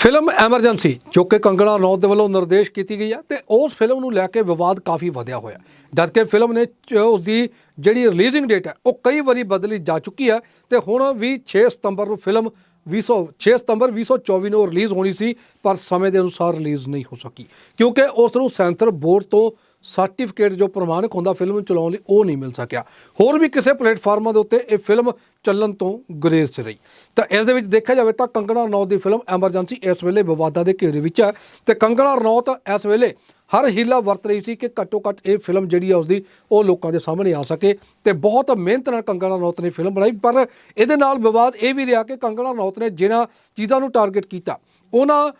Film emergency, ਜੋ ਕਿ ਕੰਗਣਾ ਰਣੌਤ ਦੇ ਵੱਲੋਂ ਨਿਰਦੇਸ਼ ਕੀਤੀ ਗਈ ਹੈ ਤੇ ਉਸ ਫਿਲਮ ਨੂੰ ਲੈ ਕੇ ਵਿਵਾਦ ਕਾਫੀ ਵਧਿਆ ਹੋਇਆ। ਜਦਕਿ ਫਿਲਮ ਨੇ ਚ- ਉਸ ਦੀ ਜਿਹੜੀ ਰਿਲੀਜ਼ਿੰਗ ਡੇਟ ਹੈ, ਉਹ ਕਈ ਵਾਰੀ ਬਦਲੀ ਜਾ ਚੁੱਕੀ ਹੈ ਤੇ ਹੁਣ ਵੀ 6 ਸਤੰਬਰ ਨੂੰ ਫਿਲਮ 20 6 ਸਤੰਬਰ 2024 ਨੂੰ ਰਿਲੀਜ਼ ਹੋਣੀ ਸੀ, ਪਰ ਸਮੇਂ ਦੇ ਅਨੁਸਾਰ ਰਿਲੀਜ਼ ਨਹੀਂ ਹੋ ਸਕੀ। ਕਿਉਂਕਿ ਉਸ ਨੂੰ ਸੈਂਸਰ ਬੋਰਡ ਤੋਂ ਸਰਟੀਫਿਕੇਟ ਜੋ ਪ੍ਰਮਾਣਿਕ ਹੁੰਦਾ ਫਿਲਮ ਚਲਾਉਣ ਲਈ ਉਹ ਨਹੀਂ ਮਿਲ ਸਕਿਆ। ਹੋਰ ਵੀ ਕਿਸੇ ਪਲੇਟਫਾਰਮਾਂ ਦੇ ਉੱਤੇ ਇਹ ਫਿਲਮ ਚੱਲਣ ਤੋਂ ਗੁਰੇਜ਼ 'ਚ ਰਹੀ। ਤਾਂ ਇਸ ਦੇ ਵਿੱਚ ਦੇਖਿਆ ਜਾਵੇ ਤਾਂ ਕੰਗਣਾ ਰਣੌਤ ਦੀ ਫਿਲਮ ਐਮਰਜੈਂਸੀ ਇਸ ਵੇਲੇ ਵਿਵਾਦਾਂ ਦੇ ਘੇਰੇ ਵਿੱਚ ਹੈ। ਤੇ ਕੰਗਣਾ ਰਣੌਤ ਇਸ ਵੇਲੇ ਹਰ ਹੀਲਾ ਵਰਤ ਰਹੀ ਸੀ ਕਿ ਘੱਟੋ ਘੱਟ ਇਹ ਫਿਲਮ ਜਿਹੜੀ ਆ ਉਸਦੀ ਉਹ ਲੋਕਾਂ ਦੇ ਸਾਹਮਣੇ ਆ ਸਕੇ ਤੇ ਬਹੁਤ ਮਿਹਨਤ ਨਾਲ ਕੰਗਣਾ ਰਣੌਤ ਨੇ ਫਿਲਮ ਬਣਾਈ, ਪਰ ਇਹਦੇ ਨਾਲ ਵਿਵਾਦ ਇਹ ਵੀ ਰਿਹਾ ਕਿ ਕੰਗਣਾ ਰਣੌਤ ਨੇ ਜਿਨ੍ਹਾਂ ਚੀਜ਼ਾਂ ਨੂੰ ਟਾਰਗੇਟ ਕੀਤਾ, ਉਹਨਾਂ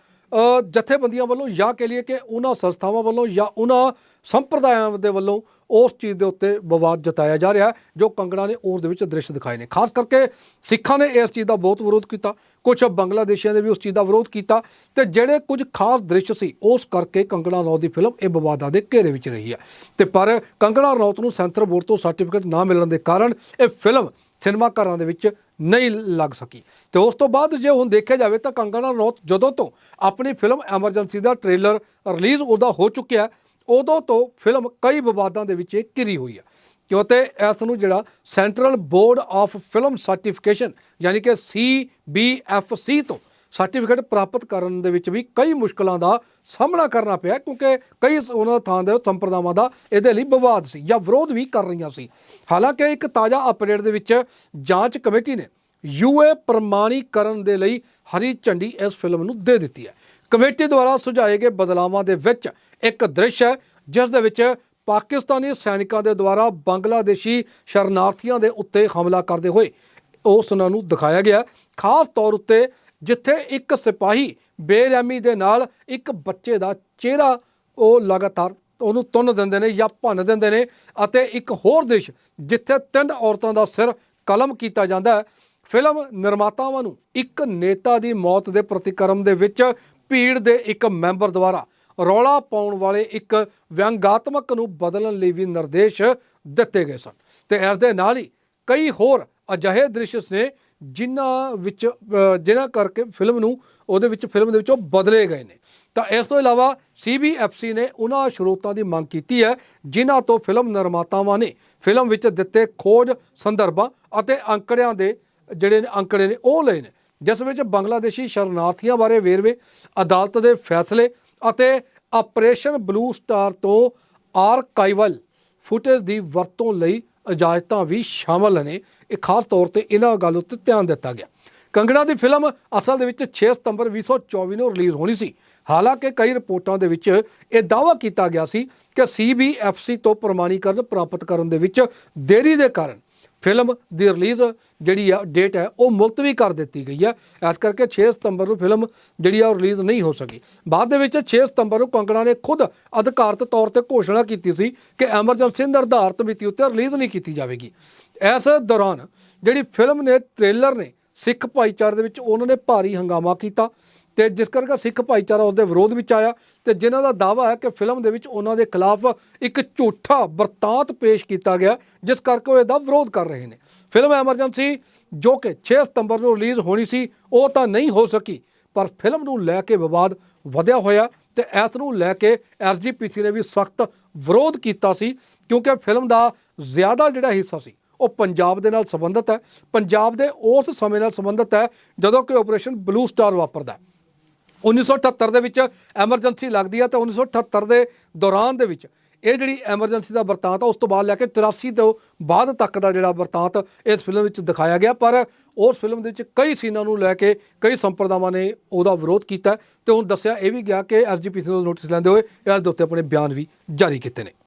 ਜਥੇਬੰਦੀਆਂ ਵੱਲੋਂ ਜਾਂ ਕਹ ਲਈਏ ਕਿ ਉਹਨਾਂ ਸੰਸਥਾਵਾਂ ਵੱਲੋਂ ਜਾਂ ਉਹਨਾਂ ਸੰਪਰਦਾਇਆਂ ਦੇ ਵੱਲੋਂ ਉਸ ਚੀਜ਼ ਦੇ ਉੱਤੇ ਵਿਵਾਦ ਜਤਾਇਆ ਜਾ ਰਿਹਾ ਜੋ ਕੰਗਣਾ ਨੇ ਉਸ ਦੇ ਵਿੱਚ ਦ੍ਰਿਸ਼ ਦਿਖਾਏ ਨੇ। ਖਾਸ ਕਰਕੇ ਸਿੱਖਾਂ ਨੇ ਇਸ ਚੀਜ਼ ਦਾ ਬਹੁਤ ਵਿਰੋਧ ਕੀਤਾ ਕੁਝ ਬੰਗਲਾਦੇਸ਼ੀਆਂ ਨੇ ਵੀ ਉਸ ਚੀਜ਼ ਦਾ ਵਿਰੋਧ ਕੀਤਾ ਤੇ ਜਿਹੜੇ ਕੁਝ ਖਾਸ ਦ੍ਰਿਸ਼ ਸੀ, ਉਸ ਕਰਕੇ ਕੰਗਣਾ ਰਣੌਤ ਦੀ ਫਿਲਮ ਇਹ ਵਿਵਾਦਾਂ ਦੇ ਘੇਰੇ ਵਿੱਚ ਰਹੀ ਹੈ। ਤੇ ਪਰ ਕੰਗਣਾ ਰਣੌਤ ਨੂੰ ਸੈਂਸਰ ਬੋਰਡ ਤੋਂ ਸਰਟੀਫਿਕੇਟ ਨਾ ਮਿਲਣ ਦੇ ਕਾਰਨ ਇਹ ਫਿਲਮ ਸਿਨੇਮਾ ਘਰਾਂ ਦੇ ਵਿੱਚ ਨਹੀਂ ਲੱਗ ਸਕੀ। ਤੇ ਉਸ ਤੋਂ ਬਾਅਦ ਜੇ ਹੁਣ ਦੇਖਿਆ ਜਾਵੇ ਤਾਂ ਕੰਗਣਾ ਰਣੌਤ ਜਦੋਂ ਤੋਂ ਆਪਣੀ ਫਿਲਮ ਐਮਰਜੈਂਸੀ ਦਾ ਟ੍ਰੇਲਰ ਰਿਲੀਜ਼ ਉਹਦਾ ਹੋ ਚੁੱਕਿਆ, ਉਦੋਂ ਤੋਂ ਫਿਲਮ ਕਈ ਵਿਵਾਦਾਂ ਦੇ ਵਿੱਚ ਘਿਰੀ ਹੋਈ ਹੈ ਕਿਉਂਕਿ ਇਸ ਨੂੰ ਜਿਹੜਾ central board of film certification, ਯਾਨੀ ਕਿ CBFC ਤੋਂ ਸਰਟੀਫਿਕੇਟ ਪ੍ਰਾਪਤ ਕਰਨ ਦੇ ਵਿੱਚ ਵੀ ਕਈ ਮੁਸ਼ਕਲਾਂ ਦਾ ਸਾਹਮਣਾ ਕਰਨਾ ਪਿਆ, ਕਿਉਂਕਿ ਕਈ ਉਹਨਾਂ ਥਾਂ ਦੇ ਸੰਪਰਦਾਵਾਂ ਦਾ ਇਹਦੇ ਲਈ ਵਿਵਾਦ ਸੀ ਜਾਂ ਵਿਰੋਧ ਵੀ ਕਰ ਰਹੀਆਂ ਸੀ। ਹਾਲਾਂਕਿ ਇੱਕ ਤਾਜ਼ਾ ਅਪਡੇਟ ਦੇ ਵਿੱਚ ਜਾਂਚ ਕਮੇਟੀ ਨੇ ਯੂਏ ਪ੍ਰਮਾਣੀਕਰਨ ਦੇ ਲਈ ਹਰੀ ਝੰਡੀ ਇਸ ਫਿਲਮ ਨੂੰ ਦੇ ਦਿੱਤੀ ਹੈ। ਕਮੇਟੀ ਦੁਆਰਾ ਸੁਝਾਏ ਗਏ ਬਦਲਾਵਾਂ ਦੇ ਵਿੱਚ ਇੱਕ ਦ੍ਰਿਸ਼ ਹੈ, ਜਿਸ ਦੇ ਵਿੱਚ ਪਾਕਿਸਤਾਨੀ ਸੈਨਿਕਾਂ ਦੇ ਦੁਆਰਾ ਬੰਗਲਾਦੇਸ਼ੀ ਸ਼ਰਨਾਰਥੀਆਂ ਦੇ ਉੱਤੇ ਹਮਲਾ ਕਰਦੇ ਹੋਏ ਉਸ ਉਹਨਾਂ ਨੂੰ ਦਿਖਾਇਆ ਗਿਆ ਖਾਸ ਤੌਰ ਉੱਤੇ ਜਿੱਥੇ ਇੱਕ ਸਿਪਾਹੀ ਬੇਰਹਿਮੀ ਦੇ ਨਾਲ ਇੱਕ ਬੱਚੇ ਦਾ ਚਿਹਰਾ ਉਹ ਲਗਾਤਾਰ ਉਹਨੂੰ ਤੁੰਨ ਦਿੰਦੇ ਨੇ ਜਾਂ ਭੰਨ ਦਿੰਦੇ ਨੇ ਅਤੇ ਇੱਕ ਹੋਰ ਦ੍ਰਿਸ਼ ਜਿੱਥੇ ਤਿੰਨ ਔਰਤਾਂ ਦਾ ਸਿਰ ਕਲਮ ਕੀਤਾ ਜਾਂਦਾ ਹੈ, ਫਿਲਮ ਨਿਰਮਾਤਾਵਾਂ ਨੂੰ ਇੱਕ ਨੇਤਾ ਦੀ ਮੌਤ ਦੇ ਪ੍ਰਤੀਕਰਮ ਦੇ ਵਿੱਚ ਭੀੜ ਦੇ ਇੱਕ ਮੈਂਬਰ ਦੁਆਰਾ ਰੌਲਾ ਪਾਉਣ ਵਾਲੇ ਇੱਕ ਵਿਅੰਗਾਤਮਕ ਨੂੰ ਬਦਲਣ ਲਈ ਵੀ ਨਿਰਦੇਸ਼ ਦਿੱਤੇ ਗਏ ਸਨ। ਤੇ ਇਸ ਦੇ ਨਾਲ ਹੀ ਕਈ ਹੋਰ ਅਜਿਹੇ ਦ੍ਰਿਸ਼ ਨੇ ਜਿਨ੍ਹਾਂ ਵਿੱਚ ਜਿਨ੍ਹਾਂ ਕਰਕੇ ਫਿਲਮ ਨੂੰ ਉਹਦੇ ਵਿੱਚ ਫਿਲਮ ਦੇ ਵਿੱਚੋਂ ਬਦਲੇ ਗਏ ਨੇ। ਤਾਂ ਇਸ ਤੋਂ ਇਲਾਵਾ CBFC ਨੇ ਉਹਨਾਂ ਸਰੋਤਾਂ ਦੀ ਮੰਗ ਕੀਤੀ ਹੈ, ਜਿਨ੍ਹਾਂ ਤੋਂ ਫਿਲਮ ਨਿਰਮਾਤਾਵਾਂ ਨੇ ਫਿਲਮ ਵਿੱਚ ਦਿੱਤੇ ਖੋਜ ਸੰਦਰਭਾਂ ਅਤੇ ਅੰਕੜਿਆਂ ਦੇ ਜਿਹੜੇ ਨੇ, ਅੰਕੜੇ ਨੇ, ਉਹ ਲਏ ਨੇ। ਜਿਸ ਵਿੱਚ ਬੰਗਲਾਦੇਸ਼ੀ ਸ਼ਰਨਾਰਥੀਆਂ ਬਾਰੇ ਵੇਰਵੇ, ਅਦਾਲਤ ਦੇ ਫੈਸਲੇ ਅਤੇ ਆਪਰੇਸ਼ਨ ਬਲੂ ਸਟਾਰ ਤੋਂ ਆਰਕਾਈਵਲ ਫੁਟੇਜ ਦੀ ਵਰਤੋਂ ਲਈ ਇਜਾਜ਼ਤਾਂ ਵੀ ਸ਼ਾਮਲ ਨੇ। ਇਹ ਖਾਸ ਤੌਰ ਤੇ ਇਹਨਾਂ ਗੱਲ ਉੱਤੇ ਧਿਆਨ ਦਿੱਤਾ ਗਿਆ। ਕੰਗਣਾ ਦੀ ਫਿਲਮ ਅਸਲ ਦੇ ਵਿੱਚ 6 ਸਤੰਬਰ 2024 ਨੂੰ ਰਿਲੀਜ਼ ਹੋਣੀ ਸੀ। ਹਾਲਾਂਕਿ ਕਈ ਰਿਪੋਰਟਾਂ ਦੇ ਵਿੱਚ ਇਹ ਦਾਅਵਾ ਕੀਤਾ ਗਿਆ ਸੀ ਕਿ CBFC ਤੋਂ ਪ੍ਰਮਾਣੀਕਰਨ ਪ੍ਰਾਪਤ ਕਰਨ ਦੇ ਵਿੱਚ ਦੇਰੀ ਦੇ ਕਾਰਨ ਫਿਲਮ ਦੀ ਰਿਲੀਜ਼ ਜਿਹੜੀ ਆ, ਡੇਟ ਹੈ, ਉਹ ਮੁਲਤਵੀ ਕਰ ਦਿੱਤੀ ਗਈ ਹੈ। ਇਸ ਕਰਕੇ 6 ਸਤੰਬਰ ਨੂੰ ਫਿਲਮ ਜਿਹੜੀ ਆ, ਉਹ ਰਿਲੀਜ਼ ਨਹੀਂ ਹੋ ਸਕੀ। ਬਾਅਦ ਦੇ ਵਿੱਚ 6 ਸਤੰਬਰ ਨੂੰ ਕੰਗਣਾ ਨੇ ਖੁਦ ਅਧਿਕਾਰਤ ਤੌਰ ਤੇ ਘੋਸ਼ਣਾ ਕੀਤੀ ਸੀ ਕਿ ਐਮਰਜੈਂਸੀ ਨਿਰਧਾਰਤ ਮਿਤੀ ਉੱਤੇ ਰਿਲੀਜ਼ ਨਹੀਂ ਕੀਤੀ ਜਾਵੇਗੀ। ਇਸ ਦੌਰਾਨ ਜਿਹੜੀ ਫਿਲਮ ਨੇ, ਟ੍ਰੇਲਰ ਨੇ, ਸਿੱਖ ਭਾਈਚਾਰੇ ਦੇ ਵਿੱਚ ਉਹਨਾਂ ਨੇ ਭਾਰੀ ਹੰਗਾਮਾ ਕੀਤਾ। ਤੇ ਜਿਸ ਕਰਕੇ ਸਿੱਖ ਭਾਈਚਾਰਾ ਉਸ ਦੇ ਵਿਰੋਧ ਵਿੱਚ ਆਇਆ ਤੇ ਜਿਨ੍ਹਾਂ ਦਾ ਦਾਵਾ ਹੈ ਕਿ ਫਿਲਮ ਦੇ ਵਿੱਚ ਉਹਨਾਂ ਦੇ ਖਿਲਾਫ ਇੱਕ ਝੂਠਾ ਵਰਤਾਂਤ ਪੇਸ਼ ਕੀਤਾ ਗਿਆ, ਜਿਸ ਕਰਕੇ ਉਹ ਇਹਦਾ ਵਿਰੋਧ ਕਰ ਰਹੇ ਨੇ। ਫਿਲਮ ਐਮਰਜੈਂਸੀ, ਜੋ ਕਿ 6 ਸਤੰਬਰ ਨੂੰ ਰਿਲੀਜ਼ ਹੋਣੀ ਸੀ, ਉਹ ਤਾਂ ਨਹੀਂ ਹੋ ਸਕੀ, ਪਰ ਫਿਲਮ ਨੂੰ ਲੈ ਕੇ ਵਿਵਾਦ ਵਧਿਆ ਹੋਇਆ ਤੇ ਇਸ ਨੂੰ ਲੈ ਕੇ ਐਸਜੀਪੀਸੀ ਨੇ ਵੀ ਸਖਤ ਵਿਰੋਧ ਕੀਤਾ ਸੀ, ਕਿਉਂਕਿ ਫਿਲਮ ਦਾ ਜ਼ਿਆਦਾ ਜਿਹੜਾ ਹਿੱਸਾ ਸੀ, ਉਹ ਪੰਜਾਬ ਦੇ ਨਾਲ ਸੰਬੰਧਿਤ ਹੈ। ਪੰਜਾਬ ਦੇ ਉਸ ਸਮੇਂ ਨਾਲ ਸੰਬੰਧਿਤ ਹੈ, ਜਦੋਂ ਕਿ ਆਪਰੇਸ਼ਨ ਬਲੂ ਸਟਾਰ ਵਾਪਰਦਾ 1978 ਦੇ ਵਿੱਚ ਐਮਰਜੈਂਸੀ ਲੱਗਦੀ ਹੈ ਤੇ 1978 ਦੇ ਦੌਰਾਨ ਦੇ ਵਿੱਚ ਇਹ ਜਿਹੜੀ ਐਮਰਜੈਂਸੀ ਦਾ ਵਰਤਾਂਤ ਆ, ਉਸ ਤੋਂ ਬਾਅਦ ਲੈ ਕੇ 83 ਤੋਂ ਬਾਅਦ ਤੱਕ ਦਾ ਜਿਹੜਾ ਵਰਤਾਂਤ ਇਸ ਫਿਲਮ ਵਿੱਚ ਦਿਖਾਇਆ ਗਿਆ। ਪਰ ਉਸ ਫਿਲਮ ਦੇ ਵਿੱਚ ਕਈ ਸੀਨਾਂ ਨੂੰ ਲੈ ਕੇ ਕਈ ਸੰਪਰਦਾਵਾਂ ਨੇ ਉਹਦਾ ਵਿਰੋਧ ਕੀਤਾ ਤੇ ਹੁਣ ਦੱਸਿਆ ਇਹ ਵੀ ਗਿਆ ਕਿ ਐਸਜੀਪੀਸੀ ਤੋਂ ਨੋਟਿਸ ਲੈਂਦੇ ਹੋਏ ਇਹਨਾਂ ਦੇ ਉੱਤੇ ਆਪਣੇ ਬਿਆਨ ਵੀ ਜਾਰੀ ਕੀਤੇ ਨੇ।